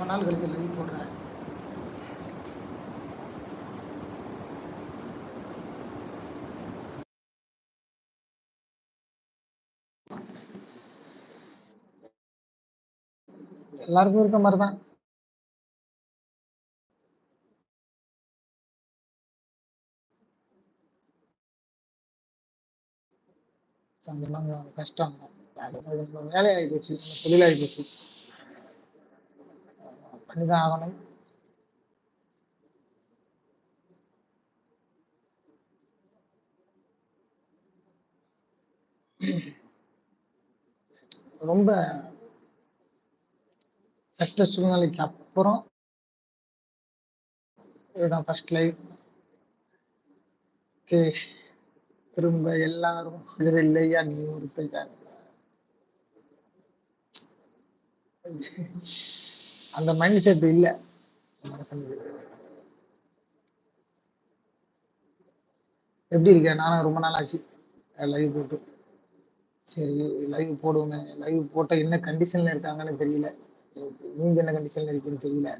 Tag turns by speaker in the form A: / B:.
A: ரொம்ப நாள் கழிச்சு லைவ் போடுறேன். எல்லாருக்கும் இருக்க மாதிரி தான் சங்கடம் கஷ்டம் வேலையாகி போச்சு தொழிலாகி போச்சு. பண்ணிதான் ஆகணும் ரொம்ப கஷ்ட சூழ்நிலைக்கு அப்புறம் இதுதான் ஃபர்ஸ்ட் லைவ் ஓகே. திரும்ப எல்லாரும் இது இல்லையா? நீ ஒரு போயிட்டாங்க அந்த மைண்ட் செட் இல்ல. எப்படி இருக்க? நானும் ரொம்ப நாள் ஆச்சு. லைவ் போட்டு. சரி லைவ் போடுவோமே. லைவ் போட்டா என்ன கண்டிஷன்ல இருக்காங்கன்னு தெரியல. நீங்க என்ன கண்டிஷன்ல இருக்குன்னு தெரியல.